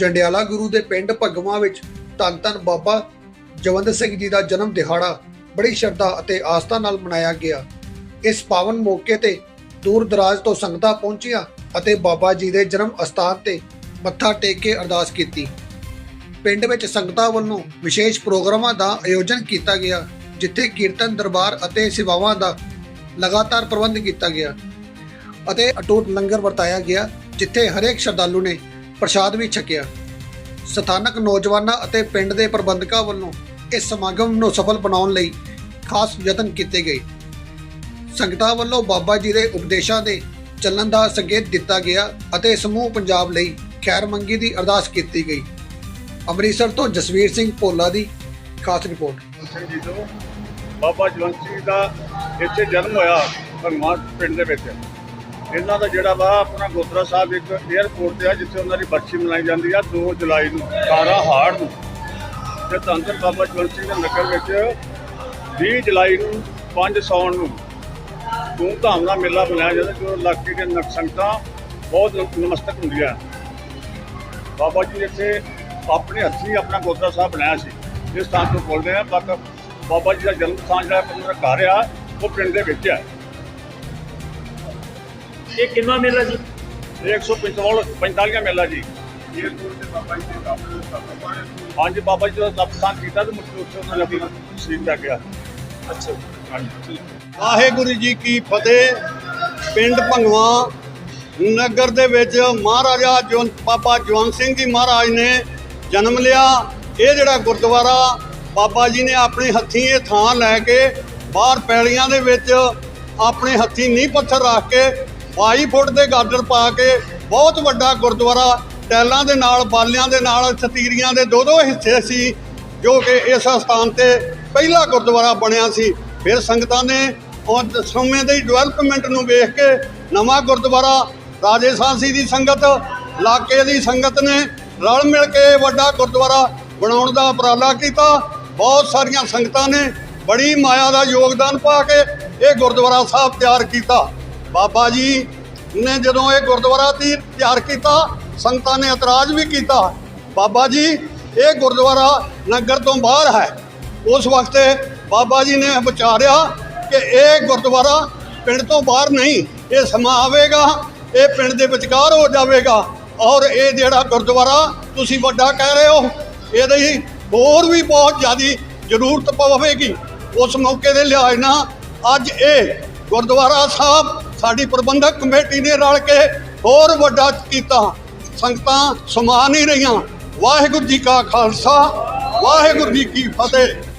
ਜੰਡਿਆਲਾ ਗੁਰੂ ਦੇ ਪਿੰਡ ਭਗਵਾਂ ਵਿੱਚ ਧੰਨ ਧੰਨ ਬਾਬਾ ਜਵੰਦ ਸਿੰਘ ਜੀ ਦਾ ਜਨਮ ਦਿਹਾੜਾ ਬੜੀ ਸ਼ਰਧਾ ਅਤੇ ਆਸਥਾ ਨਾਲ ਮਨਾਇਆ ਗਿਆ। ਇਸ ਪਾਵਨ ਮੌਕੇ ਤੇ ਦੂਰ ਦਰਾਜ ਤੋਂ ਸੰਗਤਾਂ ਪਹੁੰਚੀਆਂ ਅਤੇ ਬਾਬਾ ਜੀ ਦੇ ਜਨਮ ਅਸਥਾਨ ਤੇ ਮੱਥਾ ਟੇਕ ਕੇ ਅਰਦਾਸ ਕੀਤੀ। ਪਿੰਡ ਵਿੱਚ ਸੰਗਤਾਂ ਵੱਲੋਂ ਵਿਸ਼ੇਸ਼ ਪ੍ਰੋਗਰਾਮਾਂ ਦਾ ਆਯੋਜਨ ਕੀਤਾ ਗਿਆ, ਜਿੱਥੇ ਕੀਰਤਨ, ਦਰਬਾਰ ਅਤੇ ਸੇਵਾਵਾਂ ਦਾ ਲਗਾਤਾਰ ਪ੍ਰਬੰਧ ਕੀਤਾ ਗਿਆ ਅਤੇ ਅਟੁੱਟ ਲੰਗਰ ਵਰਤਾਇਆ ਗਿਆ, ਜਿੱਥੇ ਹਰੇਕ ਸ਼ਰਧਾਲੂ ਨੇ ਪ੍ਰਸ਼ਾਦ ਵੀ ਛਕਿਆ। ਸਥਾਨਕ ਨੌਜਵਾਨਾਂ ਅਤੇ ਪਿੰਡ ਦੇ ਪ੍ਰਬੰਧਕਾਂ ਵੱਲੋਂ ਇਸ ਸਮਾਗਮ ਨੂੰ ਸਫਲ ਬਣਾਉਣ ਲਈ ਖਾਸ ਯਤਨ ਕੀਤੇ ਗਏ। ਸੰਗਤਾਂ ਵੱਲੋਂ ਬਾਬਾ ਜੀ ਦੇ ਉਪਦੇਸ਼ਾਂ ਦੇ ਚੱਲਣ ਦਾ ਸੰਕੇਤ ਦਿੱਤਾ ਗਿਆ ਅਤੇ ਸਮੂਹ ਪੰਜਾਬ ਲਈ ਖੈਰ ਮੰਗੀ ਦੀ ਅਰਦਾਸ ਕੀਤੀ ਗਈ। ਅੰਮ੍ਰਿਤਸਰ ਤੋਂ ਜਸਵੀਰ ਸਿੰਘ ਭੋਲਾ ਦੀ ਖਾਸ ਰਿਪੋਰਟ। ਬਾਬਾ ਜਵੰਤ ਸਿੰਘ ਦਾ ਇੱਥੇ ਜਨਮ ਹੋਇਆ ਭਗਵਾਨ ਪਿੰਡ ਦੇ ਵਿੱਚ। ਇਹਨਾਂ ਦਾ ਜਿਹੜਾ ਵਾ ਆਪਣਾ ਗੋਤਰਾ ਸਾਹਿਬ ਇੱਕ 에ਅਰਪੋਰਟ ਤੇ ਆ, ਜਿੱਥੇ ਉਹਨਾਂ ਦੀ ਬਰਸੀ ਮਨਾਈ ਜਾਂਦੀ ਆ 2 ਜੁਲਾਈ ਨੂੰ 18 ਹਾੜ ਨੂੰ। ਤੇ ਧੰਨ ਬਾਬਾ ਜਵੰਤ ਸਿੰਘ ਦੇ ਨਗਰ ਵਿੱਚ 20 ਜੁਲਾਈ ਨੂੰ 5 ਸੌਣ ਨੂੰ ਧੂਮਧਾਮ ਨਾਲ ਮੇਲਾ ਮਨਾਇਆ ਜਾਂਦਾ, ਜੋ ਇਲਾਕੇ ਦੇ ਨਕ- ਸੰਗਤਾਂ ਬਹੁਤ ਨਮ- ਨਮਸਤਕ ਹੁੰਦੀਆਂ ਬਾਬਾ ਜੀ ਨੇ ਇੱਥੇ ਆਪਣੇ ਹੱਥੀਂ ਆਪਣਾ ਗੋਤਰਾ ਸਾਹਿਬ ਬਣਾਇਆ ਸੀ। ਇਸ ਸਥਾਨ ਤੋਂ ਬੋਲਦੇ ਆ, ਬਾਬਾ ਬਾਬਾ ਜੀ ਦਾ ਜਨਮ ਸਥਾਨ ਜਿਹੜਾ ਉਹਨਾਂ ਘਰ ਆ, ਉਹ ਪਿੰਡ ਦੇ ਵਿੱਚ ਆ ਇਹ ਕਿੰਨਾ ਮੇਲਾ ਜੀ? ਇਹ 145 45 ਮੇਲਾ ਜੀ ਏਅਰਪੋਰਟ ਤੇ ਬਾਬਾ ਜੀ। ਦੇ ਆਪਣੇ ਹਾਂਜੀ ਬਾਬਾ ਜੀ ਦਾ ਸਥਾਨ ਕੀਤਾ ਤੇ ਮੁੱਖ ਉੱਥੇ ਉਹਨਾਂ ਨੇ ਆਪਣਾ ਸ਼ਹੀਦ ਕਰ ਗਿਆ। ਅੱਛਾ ਹਾਂਜੀ। ਵਾਹਿਗੁਰੂ ਜੀ ਕੀ ਫਤਿਹ। ਪਿੰਡ ਭੰਗਵਾ ਨਗਰ ਦੇ ਵਿੱਚ ਮਹਾਰਾਜਾ ਜਵੰਤ ਬਾਬਾ ਜਵੰਤ ਸਿੰਘ ਜੀ ਮਹਾਰਾਜ ਨੇ ਜਨਮ ਲਿਆ। ਇਹ ਜਿਹੜਾ ਗੁਰਦੁਆਰਾ ਬਾਬਾ ਜੀ ਨੇ ਆਪਣੇ ਹੱਥੀਂ ਇਹ ਥਾਂ ਲੈ ਕੇ ਬਾਹਰ ਪੈਲੀਆਂ ਦੇ ਵਿੱਚ ਆਪਣੇ ਹੱਥੀਂ ਨੀਂਹ ਪੱਥਰ ਰੱਖ ਕੇ 22 ਫੁੱਟ ਦੇ ਗਾਰਡਰ ਪਾ ਕੇ ਬਹੁਤ ਵੱਡਾ ਗੁਰਦੁਆਰਾ, ਟੈਲਾਂ ਦੇ ਨਾਲ, ਬਾਲਿਆਂ ਦੇ ਨਾਲ ਛਤੀਰੀਆਂ ਦੇ ਦੋ ਦੋ ਹਿੱਸੇ ਸੀ, ਜੋ ਕਿ ਇਸ ਸਥਾਨ ਤੇ ਪਹਿਲਾ ਗੁਰਦੁਆਰਾ ਬਣਿਆ ਸੀ। ਫਿਰ ਸੰਗਤਾਂ ਨੇ ਉਹ ਸਮੇਂ ਦੀ ਡਿਵੈਲਪਮੈਂਟ ਨੂੰ ਵੇਖ ਕੇ ਨਵਾਂ ਗੁਰਦੁਆਰਾ, ਰਾਜੇ ਸਾਂਸੀ ਦੀ ਸੰਗਤ ਇਲਾਕੇ ਦੀ ਸੰਗਤ ਨੇ ਰਲ ਮਿਲ ਕੇ ਵੱਡਾ ਗੁਰਦੁਆਰਾ ਬਣਾਉਣ ਦਾ ਉਪਰਾਲਾ ਕੀਤਾ। ਬਹੁਤ ਸਾਰੀਆਂ ਸੰਗਤਾਂ ਨੇ ਬੜੀ ਮਾਇਆ ਦਾ ਯੋਗਦਾਨ ਪਾ ਕੇ ਇਹ ਗੁਰਦੁਆਰਾ ਸਾਹਿਬ ਤਿਆਰ ਕੀਤਾ। ਬਾਬਾ ਜੀ ਨੇ ਜਦੋਂ ਇਹ ਗੁਰਦੁਆਰਾ ਤੀ ਤਿਆਰ ਕੀਤਾ, ਸੰਗਤਾਂ ਨੇ ਇਤਰਾਜ਼ ਵੀ ਕੀਤਾ, ਬਾਬਾ ਜੀ, ਇਹ ਗੁਰਦੁਆਰਾ ਨਗਰ ਤੋਂ ਬਾਹਰ ਹੈ। ਉਸ ਵਕਤ ਬਾਬਾ ਜੀ ਨੇ ਵਿਚਾਰਿਆ ਕਿ ਇਹ ਗੁਰਦੁਆਰਾ ਪਿੰਡ ਤੋਂ ਬਾਹਰ ਨਹੀਂ, ਇਹ ਸਮਾਂ ਆਵੇਗਾ, ਇਹ ਪਿੰਡ ਦੇ ਵਿਚਕਾਰ ਹੋ ਜਾਵੇਗਾ ਔਰ ਇਹ ਜਿਹੜਾ ਗੁਰਦੁਆਰਾ ਤੁਸੀਂ ਵੱਡਾ ਕਹਿ ਰਹੇ ਹੋ, ਇਹਦੀ ਹੋਰ ਵੀ ਬਹੁਤ ਜ਼ਿਆਦੀ ਜ਼ਰੂਰਤ ਪਵੇਗੀ। ਉਸ ਮੌਕੇ ਦੇ ਲਿਹਾਜ਼ ਨਾਲ ਅੱਜ ਇਹ ਗੁਰਦੁਆਰਾ ਸਾਹਿਬ ਸਾਡੀ ਪ੍ਰਬੰਧਕ ਕਮੇਟੀ ਨੇ ਰਲ ਕੇ ਹੋਰ ਵੱਡਾ ਕੀਤਾ। ਸੰਗਤਾਂ ਸਮਾ ਨਹੀਂ ਰਹੀਆਂ। ਵਾਹਿਗੁਰੂ ਜੀ ਕਾ ਖਾਲਸਾ, ਵਾਹਿਗੁਰੂ ਜੀ ਕੀ ਫਤਿਹ।